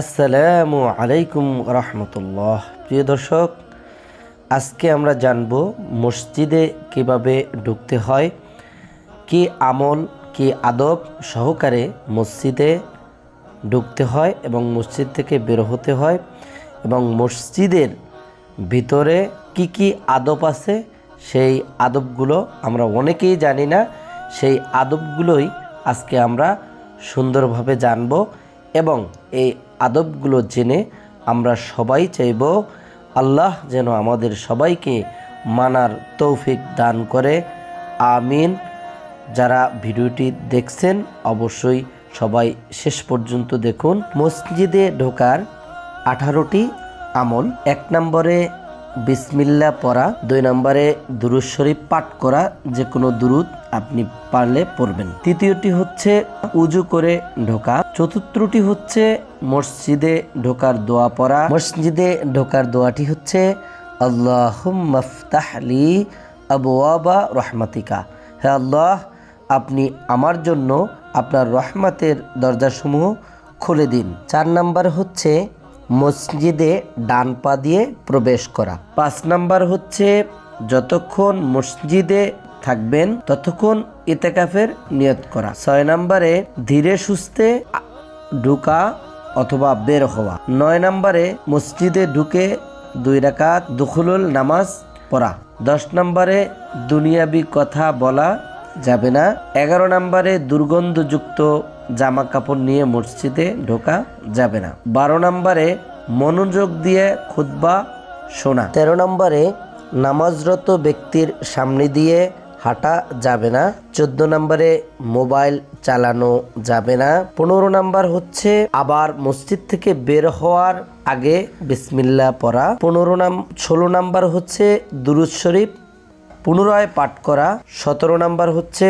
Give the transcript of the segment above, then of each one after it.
আসসালামু আলাইকুম রহমতুল্লাহ। প্রিয় দর্শক, আজকে আমরা জানব মসজিদে কীভাবে ঢুকতে হয়, কি আমল, কি আদব সহকারে মসজিদে ঢুকতে হয় এবং মসজিদ থেকে বের হতে হয় এবং মসজিদের ভিতরে কি কি আদব আছে, সেই আদবগুলো আমরা অনেকেই জানি না। সেই আদবগুলোই আজকে আমরা সুন্দরভাবে জানব এবং এই আদবগুলো জেনে আমরা সবাই চাইব আল্লাহ যেন আমাদের সবাইকে মানার তৌফিক দান করে। আমিন। যারা ভিডিওটি দেখছেন, অবশ্যই সবাই শেষ পর্যন্ত দেখুন। মসজিদে ঢোকার আঠারোটি আমল, এক নম্বরে বিসমিল্লা পড়া, দুই নম্বরে দুরুদ শরীফ পাঠ করা যে কোনো দুরুদ আপনি পারলে পড়বেন। তৃতীয়টি হচ্ছে উজু করে ঢোকা। চতুর্থটি হচ্ছে মসজিদে ঢোকার দোয়া পড়া। মসজিদে ঢোকার দোয়াটি হচ্ছে আল্লাহ আবওয়াবা রহমাতিকা। হে আল্লাহ, আপনি আমার জন্য আপনার রহমাতের দরজাসমূহ খুলে দিন। চার নাম্বার হচ্ছে মসজিদে ডান পা দিয়ে প্রবেশ করা। পাঁচ নাম্বার হচ্ছে, যতক্ষণ মসজিদে থাকবেন, ততক্ষণ ইতেকাফের নিয়ত করা। ছয় নম্বরে, ধীরে সুস্থে ঢুকা অথবা বের হওয়া। নয় নম্বরে, মসজিদে ঢুকে দুই রাকাত দুখুলুল নামাজ পড়া। দশ নম্বরে, দুনিয়াবি কথা বলা যাবে না। এগারো নম্বরে দুর্গন্ধযুক্ত জামা কাপড় নিয়ে মসজিদে ঢোকা যাবে না। বারো নম্বরে মনোযোগ দিয়ে খুতবা শোনা। তেরো নম্বরে নামাজরত ব্যক্তির সামনে দিয়ে হাঁটা যাবে না। চোদ্দ নম্বরে মোবাইল চালানো যাবে না। পনেরো নাম্বার হচ্ছে আবার মসজিদ থেকে বের হওয়ার আগে বিসমিল্লা পড়া। পনেরো নাম ষোলো নাম্বার হচ্ছে দুরুদ শরীফ। পুনরায় পাঠ করা। সতেরো নাম্বার হচ্ছে,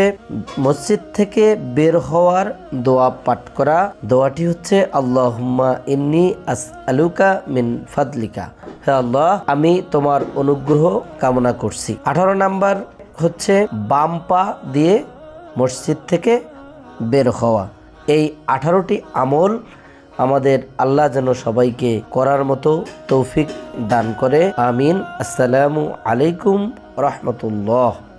মসজিদ থেকে বের হওয়ার দোয়া পাঠ করা। দোয়াটি হচ্ছে, আল্লাহুম্মা ইন্নি আস আলুকা মিন ফাদলিকা। হ্যাঁ আল্লাহ, আমি তোমার অনুগ্রহ কামনা করছি। আঠারো নাম্বার হচ্ছে, বাম পা দিয়ে মসজিদ থেকে বের হওয়া। এই আঠারোটি আমল আমাদের আল্লাহ যেন সবাইকে করার মতো তৌফিক দান করে। আমিন। আসসালামু আলাইকুম রহমতুল্লাহ